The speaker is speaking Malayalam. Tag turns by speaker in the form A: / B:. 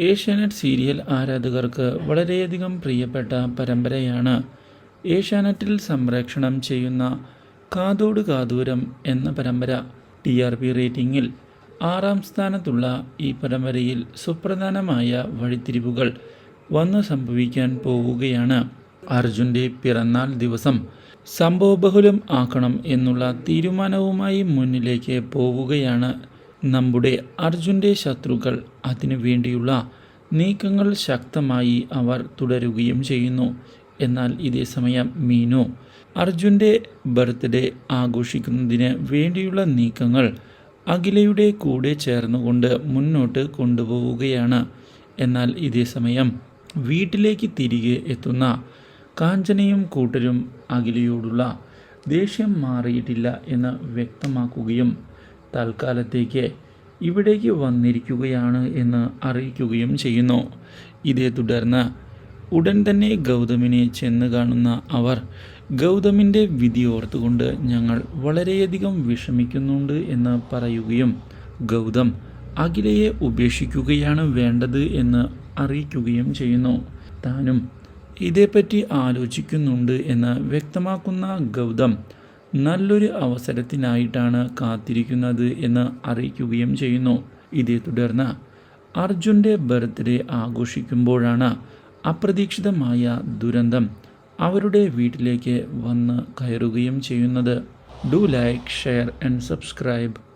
A: ഏഷ്യാനെറ്റ് സീരിയൽ ആരാധകർക്ക് വളരെയധികം പ്രിയപ്പെട്ട പരമ്പരയാണ് ഏഷ്യാനെറ്റിൽ സംപ്രേക്ഷണം ചെയ്യുന്ന കാതോട് കാതൂരം എന്ന പരമ്പര. ടി ആർ പി റേറ്റിംഗിൽ ആറാം സ്ഥാനത്തുള്ള ഈ പരമ്പരയിൽ സുപ്രധാനമായ വഴിത്തിരിവുകൾ വന്നു സംഭവിക്കാൻ പോവുകയാണ്. അർജുന്റെ പിറന്നാൾ ദിവസം സംഭവബഹുലം ആക്കണം എന്നുള്ള തീരുമാനവുമായി മുന്നിലേക്ക് പോവുകയാണ് നമ്മുടെ അർജുന്റെ ശത്രുക്കൾ അതിനു വേണ്ടിയുള്ള നീക്കങ്ങൾ ശക്തമായി അവർ തുടരുകയും ചെയ്യുന്നു. എന്നാൽ ഇതേ സമയം മീനു അർജുന്റെ ബർത്ത്ഡേ ആഘോഷിക്കുന്നതിന് വേണ്ടിയുള്ള നീക്കങ്ങൾ അഖിലയുടെ കൂടെ ചേർന്നുകൊണ്ട് മുന്നോട്ട് കൊണ്ടുപോവുകയാണ്. എന്നാൽ ഇതേ സമയം വീട്ടിലേക്ക് തിരികെ എത്തുന്ന കാഞ്ചനയും കൂട്ടരും അഖിലയോടുള്ള ദേഷ്യം മാറിയിട്ടില്ല എന്ന് വ്യക്തമാക്കുകയും തൽക്കാലത്തേക്ക് ഇവിടേക്ക് വന്നിരിക്കുകയാണ് എന്ന് അറിയിക്കുകയും ചെയ്യുന്നു. ഇതേ തുടർന്ന് ഉടൻ തന്നെ ഗൗതമിനെ ചെന്ന് കാണുന്ന അവർ ഗൗതമിന്റെ വിധി ഓർത്തുകൊണ്ട് ഞങ്ങൾ വളരെയധികം വിഷമിക്കുന്നുണ്ട് എന്ന് പറയുകയും ഗൗതം അഖിലയെ ഉപേക്ഷിക്കുകയാണ് വേണ്ടത് എന്ന് അറിയിക്കുകയും ചെയ്യുന്നു. താനും ഇതേപ്പറ്റി ആലോചിക്കുന്നുണ്ട് എന്ന് വ്യക്തമാക്കുന്ന ഗൗതം നല്ലൊരു അവസരത്തിനായിട്ടാണ് കാത്തിരിക്കുന്നത് എന്ന് അറിയിക്കുകയും ചെയ്യുന്നു. ഇതേ തുടർന്ന് അർജുന്റെ ബർത്ത്ഡേ ആഘോഷിക്കുമ്പോഴാണ് അപ്രതീക്ഷിതമായ ദുരന്തം അവരുടെ വീട്ടിലേക്ക് വന്ന് കയറുകയും ചെയ്യുന്നത്. Do like share and subscribe.